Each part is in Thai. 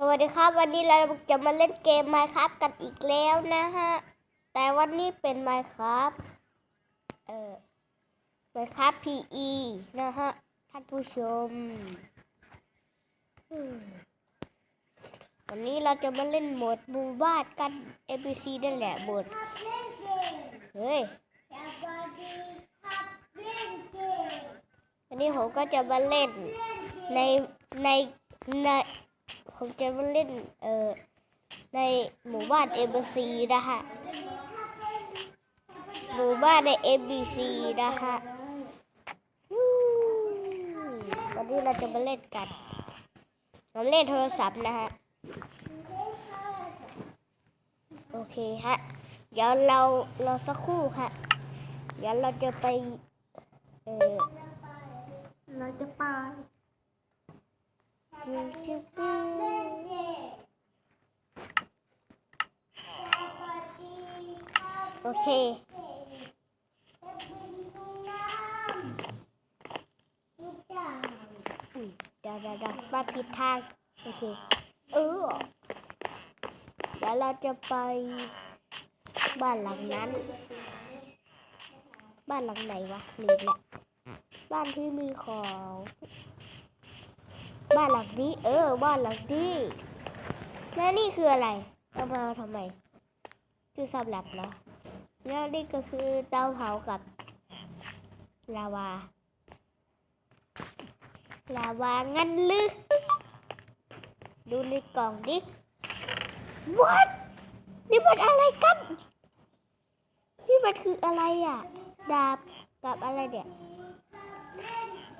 สวัสดีครับวันนี้เราจะมาเล่นเกม Minecraft กันอีกแล้วนะฮะ แต่วันนี้เป็น Minecraft เอ่อ Minecraft PE นะฮะ ท่านผู้ชม วันนี้เราจะมาเล่นโหมดบูบ้านกัน ABC นั่นแหละโหมดเฮ้ยวันนี้ผมก็จะมาเล่นในในใน ผมจะมาเล่นเอ่อในหมู่บ้าน ABC นะคะหมู่บ้านใน ABC นะคะวันนี้เราจะมาเล่นกันเราเล่นโทรศัพท์นะฮะโอเคฮะเดี๋ยวเราเราสักครู่ค่ะ เดี๋ยวเราจะไป เออเราจะไป จิบจิบจิบโอเคเดี๋ยวเดี๋ยวเดี๋ยวมาผิดทางโอเคเออเดี๋ยวเราจะไปบ้านหลังนั้น บ้านหลังไหนวะลืมละบ้านที่มีของ บ้านหลังนี้ เออ บ้านหลังนี้ แล้วนี่คืออะไรเอามาทำไม คือสำหรับเหรอแล้วนี่ก็คือเตาเผากับลาวาลาวางั้นลึกดูในกล่องดิ What นี่มันอะไรกัน นี่มันคืออะไรอะ ดาบกับอะไรเนี่ย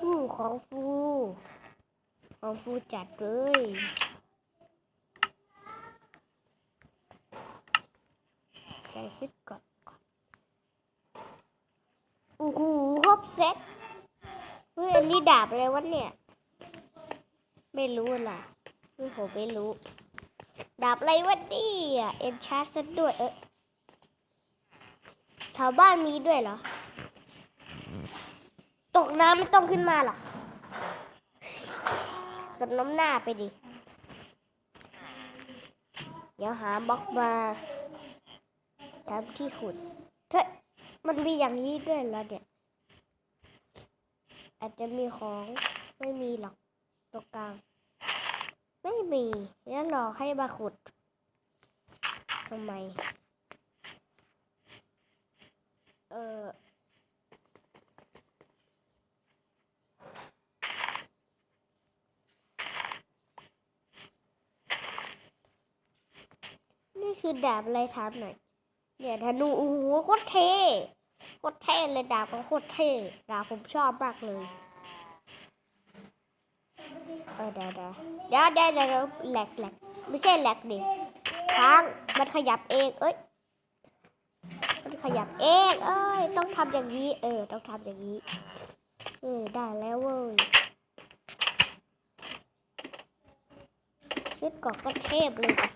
อู้ของฟู ของฟูจัดเลยใส่ชุดก่อนโอ้โหครบเซ็ตเฮ้ยอันนี้ดาบอะไรวะเนี่ย ไม่รู้ล่ะไม่ผมไม่รู้ ดาบอะไรวะเนี่ยเอ็นชาร์ซะด้วยเออแถวบ้านมีด้วยเหรอ ตกน้ำไม่ต้องขึ้นมาหรอ สมน้ำหน้าไปดิ เดี๋ยวหาบล็อกมาทำที่ขุดเฮ้ยมันมีอย่างนี้ด้วยเหรอเนี่ย อาจจะมีของไม่มีหรอกตรงกลาง ไม่มีแล้วหลอกให้มาขุดทำไม เออ คือดาบอะไรถามหน่อยเนี่ยธนูโอ้โหโคตรเท่โคตรเท่เลยดาบก็โคตรเท่ดาบผมชอบมากเลยเออเดี๋ยวเดี๋ยวเดี๋ยวเดี๋ยวเดี๋ยวแหลกแหลกไม่ใช่แหลกดิค้างมันขยับเองเอ้ยมันขยับเองเอ้ยต้องทำอย่างนี้ เออ ต้องทำอย่างนี้เออได้แล้วเว้ยชุดกาะก็เทพเลยจ้ะ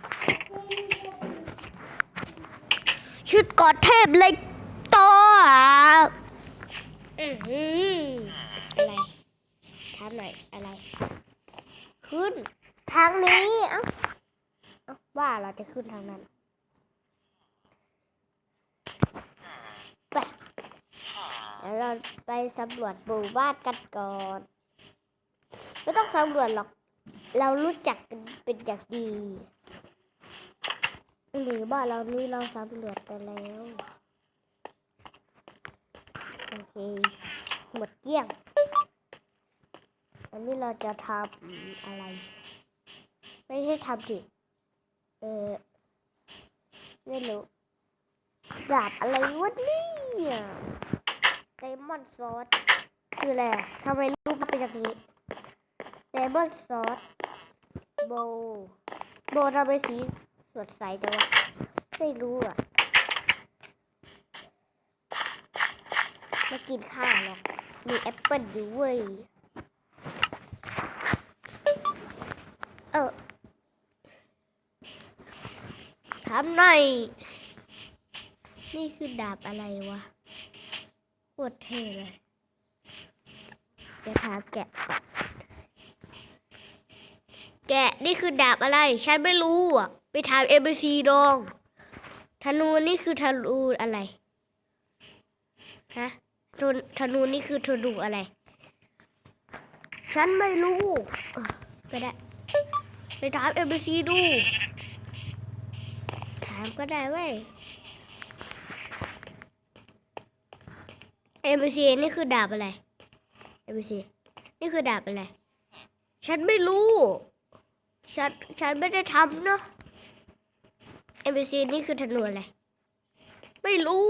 ชุดกาะเทพเลยต่ออือหือะไรถามหน่อยอะไร ขึ้น ทางนี้เอ้าว่าเราจะขึ้นทางนั้นไปเดี๋ยวเราไปสำรวจหมู่บ้านกันก่อนไม่ต้องสำรวจหรอก เรารู้จักกันเป็นอย่างดี หรือบ้านเรานี้เราสำรวจไปแล้ว โอเค หมดเกลี้ยง อันนี้เราจะทำอะไร ไม่ใช่ทำดิเออไม่รู้ดาบอะไรวะเนี่ยไดมอนด์ซอสคืออะไรทำไมรูปมันเป็นอย่างนี้ไดมอนด์ซอสโบโบทำไมสี สดใสจังวะไม่รู้อะมากินข้าวหรอก มีแอปเปิลอยู่เว้ย เออทำหน่อย นี่คือดาบอะไรวะโคตรเท่เลยเดี๋ยวถามแกะก่อนแกแกะนี่คือดาบอะไร ฉันไม่รู้อะ ไปถามเอ c ซีดอง ธนูนี่คือธนูอะไร ฮะธนูธนูนี่คือธนูอะไร ฉันไม่รู้เออก็ได้ ไปถามเอ c ซีดู ถามก็ได้เว้ยเอ c ซีนี่คือดาบอะไรเอ c ซีนี่คือดาบอะไร ฉันไม่รู้ ฉัน ฉันไม่ได้ทำเนาะ เอ c ซีนี่คือธนูอะไร ไม่รู้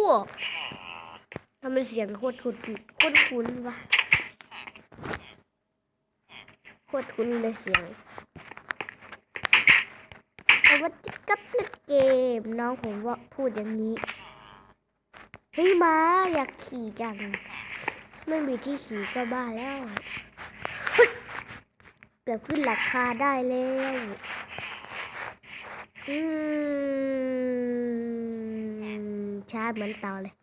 ทำไมเสียงโคตรคุ้นโคตรคุ้นวะโคตรคุ้นเลยเสียงสวัสดีครับเล่นเกมน้องผมว่าพูดอย่างนี้เฮ้ยมาอยากขี่จัง ไม่มีที่ขี่ก็บ้าแล้วเฮ้ยเกือบขึ้นหลังคาได้แล้ว อืมช้าเหมือนเตาเลย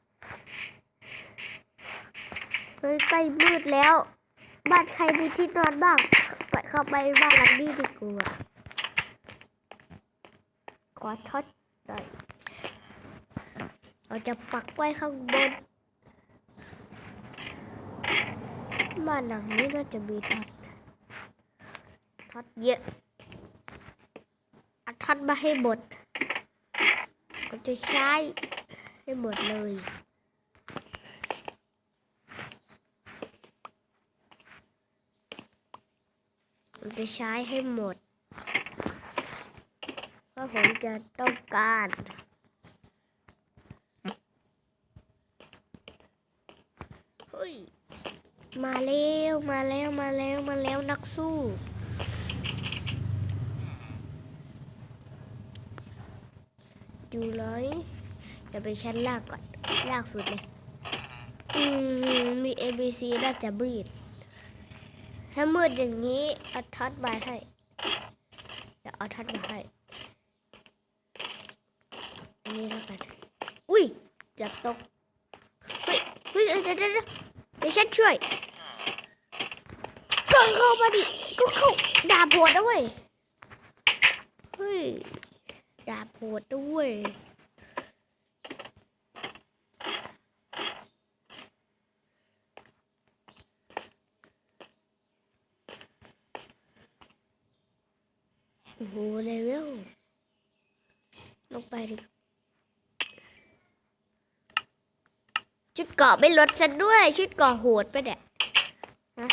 เฮ้ยใกล้มืดแล้ว บ้านใครมีที่นอนบ้างไปเข้าไปบ้านหลังนี้ดีกว่าขอทอดหน่อยเราจะปักไว้ข้างบน บ้านหลังนี้น่าจะมีทอดทอดเยอะ เอาทอดมาให้หมดก็จะใช้ให้หมดเลยผมจะใช้ให้หมด เพราะผมจะต้องการเฮ้ยมาแล้ว มาแล้ว มาแล้ว มาแล้วนักสู้ ดูเลยเดี๋ยวไปชั้นล่างก่อนล่างสุดเลยอืมมี A B C น่าจะบีดถ้ามืดอย่างนี้เอาท็อตมาให้เดี๋ยวเอาท็อตมาให้อันนี้แล้วกันอุ้ยจะตกเฮ้ยเฮ้ยเดี๋ยวเดี๋ยวเดี๋ยวเดี๋ยวฉันช่วยก็เข้ามาดิก็เข้าดาบโหดด้วยเฮ้ย ดาบโหดด้วย โอ้โหเลเวลลงไปดิชุดเกาะไม่ลดซะด้วย ชุดเกาะโหดไปเนี่ยฮะ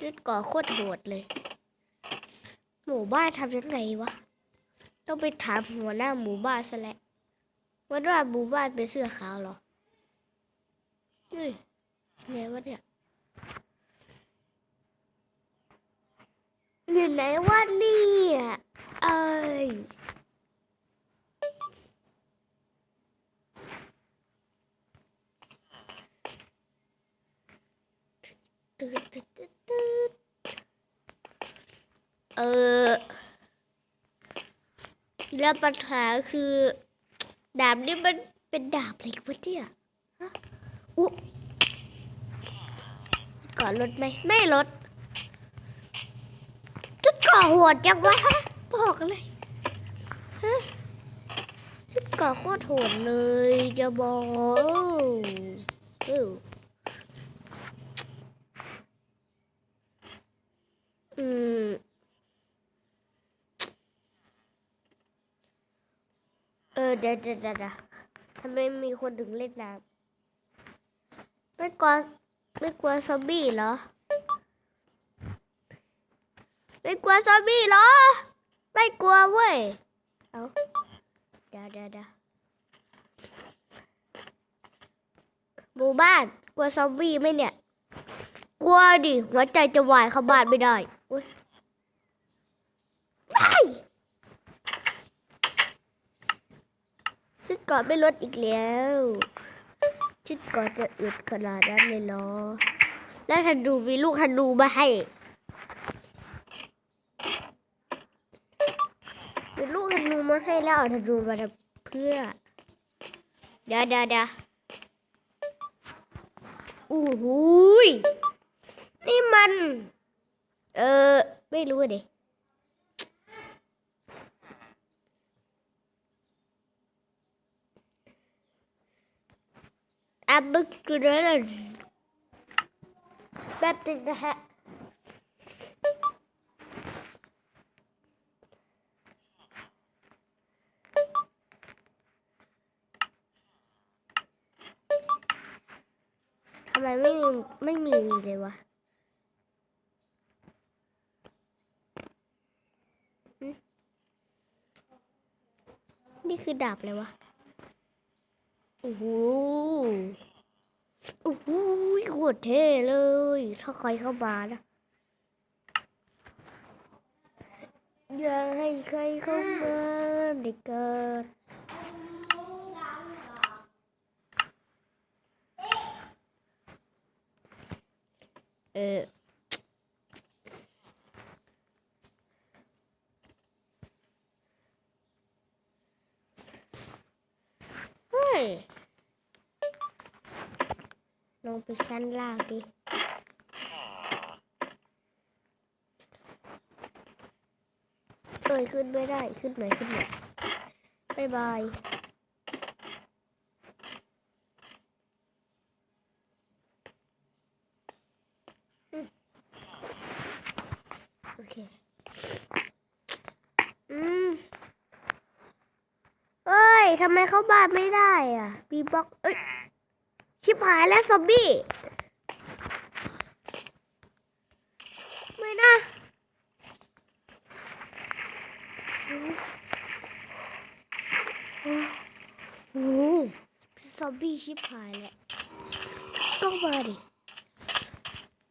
ชุดเกาะโคตรโหดเลย หมู่บ้านทำยังไงวะ ต้องไปถามหัวหน้าหมู่บ้านซะแล้วว่าว่าหมู่บ้านเป็นเสื้อขาวเหรอเฮ้ยไงวะเนี่ยอยู่ไหนวะเนี่ยเอ้ยตืดตืดตืดตืด เออ แล้วปัญหาคือ ดาบนี่มันเป็นดาบอะไรวะเนี่ยอุ๊ก่อนลดไหม ไม่ลดจะก่อโหดจังวะบอกเลยฮะจะก่อโคตรโหดเลยจะบอกเอออืม ออเดี๋ยวเดี๋ยวเดี๋ยวทำไมมีคนถึงเล่นน้ำไม่กลัวไม่กลัวซอมบี้เหรอ ไม่กลัวซอมบี้เหรอ ไม่กลัวเว้ย เอาเดี๋ยวเดี๋ยวเดี๋ยวหมู่บ้านกลัวซอมบี้ไหมเนี่ย กลัวดิหัวใจจะวายเข้าบ้านไม่ได้อุ้ยไม่ชุด เกาะไม่ลดอีกแล้ว ชุดเกาะจะอึดขนาดนั้นเลยเหรอ แล้วธนูมีลูกธนูมาให้เป็นลูกธนูมาให้แล้วเอาธนูมาเพื่อ เดี๋ยวเดี๋ยวเดี๋ยวอู้หูยนี่มัน เออไม่รู้เดิ อะบึกกระดแป๊บนึงนะฮะทำไมไม่มีไม่มีเลยวะนี่คือดาบเลยวะ อ้โหโอ้โหโคตรเท่เลย ถ้าใครเข้ามานะอย่าให้ใครเข้ามาได้เกิดเออเฮ้ย ลงไปชั้นล่างดิเอ้ยขึ้นไม่ได้ขึ้นไหนขึ้นไหนบายบายโอเค อืมเอ้ยทำไมเข้าบ้านไม่ได้อะบีบ็อก เอ้ย บหายแล้วซอมบี้ ไม่นะโอ้โหซอมบี้ชิบหายแล้วก็มาดิ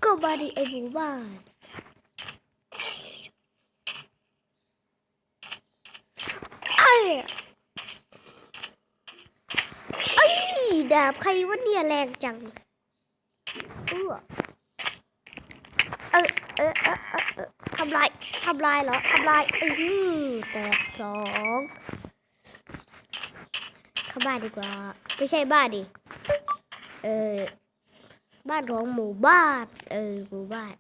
ก็มาดิไอหมู่บ้านไอ้ไอ้ดาบใครวะเนี่ยแรงจังเออเออเออเออเออเออทำลายทำลายเหรอทำลายเออแตกสองเข้าบ้านดีกว่า ไม่ใช่บ้านดิ เออ บ้านของหมู่บ้าน เออ หมู่บ้าน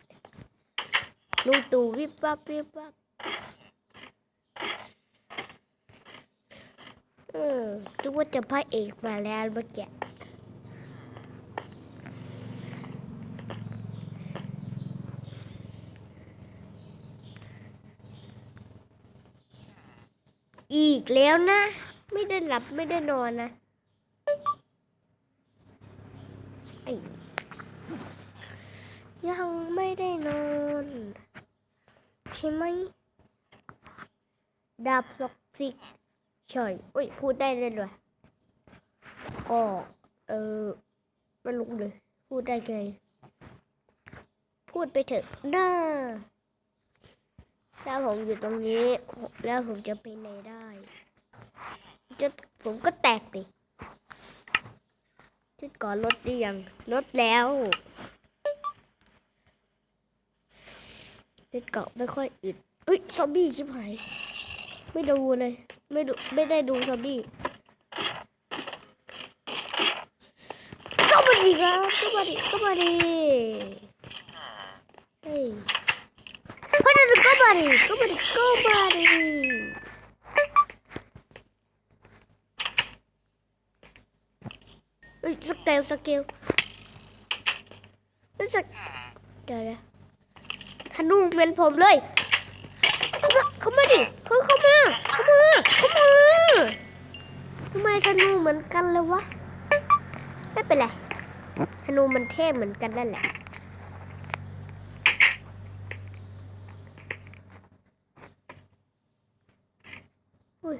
ลุงตู่วิบวับวิบวับเออดูว่าจะพระเอกมาแล้วเมื่อกี้ อีกแล้วนะ ไม่ได้หลับไม่ได้นอนนะยังไม่ได้นอนใช่ไหมดาบศักดิ์สิทธิ์ใช่อุ้ยพูดได้เลยด้วยก็เออไม่รู้เลย พูดได้ไงพูดไปเถอะน้า ถ้าผมอยู่ตรงนี้ แล้วผมจะไปไหนได้ จะผมก็แตกดิชุดก่อนลดหรือยังลดแล้วชุดเกาะไม่ค่อยอึดอุ้ยซอมบี้ชิบหายไม่ดูเลย ไม่ดูไม่ได้ดูซอมบี้ก็มาดิครับก็มาดิก็มาดิเฮ้ยเฮ้ยก็มาดิก็มาดิก็มาดิเอ้ยสเกลสเกลเอ้สเกเดี๋ยวนะธนูเป็นผมเลยเข้ามาเข้ามาดิเข้าเข้ามาเข้ามาเข้ามาทำไมธนูเหมือนกันเลยวะไม่เป็นไรธนูมันเท่เหมือนกันนั่นแหละ อุ้ย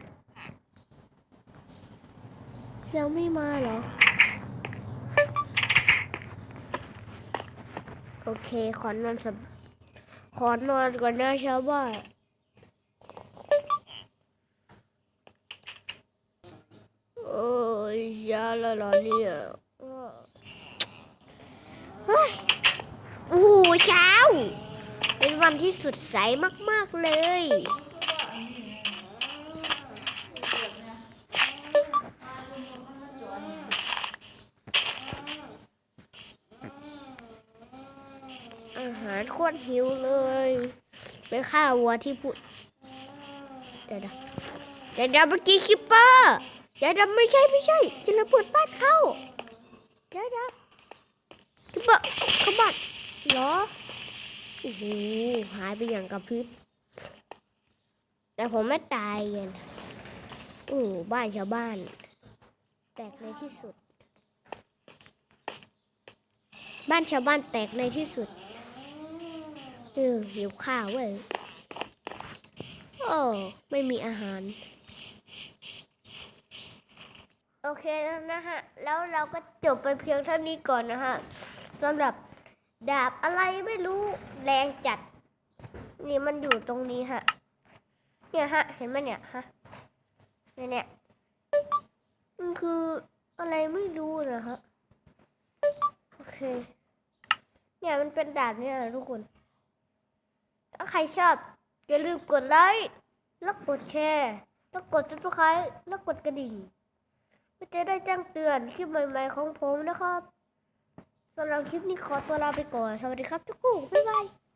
ยังไม่มาเหรอ โอเค ขอนอนสับขอนอนก่อนนะชาวบ้านโอ้ยยาแล้วเหรอเนี่ยเฮ้ยโอ้โหเช้า เป็นวันที่สดใสมาก ๆ เลย อาหารโค ตรหิวเลยไปฆ่าวัวที่พูดเดี๋ยวนะเดี๋ยวเดี๋ยวเมื่อกี้คิปเปอร์เดี๋ยวเดี๋ยวไม่ใช่ไม่ใช่จะระเบิดบ้านเข้าเดี๋ยวเดี๋ยวคิปเปอร์ขบ้านเหรอโอ้โหหายไปอย่างกับพริบแต่ผมไม่ตายไงนะโอ้บ้านชาวบ้าน แตกในที่สุด บ้านชาวบ้านแตกในที่สุด เออหิวข้าวเว้ยโอ้ไม่มีอาหาร โอเคแล้วนะฮะ แล้วเราก็จบไปเพียงเท่านี้ก่อนนะฮะสำหรับดาบอะไรไม่รู้แรงจัด นี่มันอยู่ตรงนี้ฮะ เนี่ยฮะ เห็นไหมเนี่ยฮะเนี่ยเนี่ยมันคืออะไรไม่รู้นะฮะ โอเค เนี่ยมันเป็นดาบเนี่ยทุกคน ถ้าใครชอบ อย่าลืมกดไลค์ แล้วกดแชร์ แล้วกดติดตามแล้วกดกระดิ่งเพื่อจะได้แจ้งเตือนคลิปใหม่ ๆ ของผมนะครับสำหรับคลิปนี้ขอตัวลาไปก่อน สวัสดีครับทุกคนบ๊ายบาย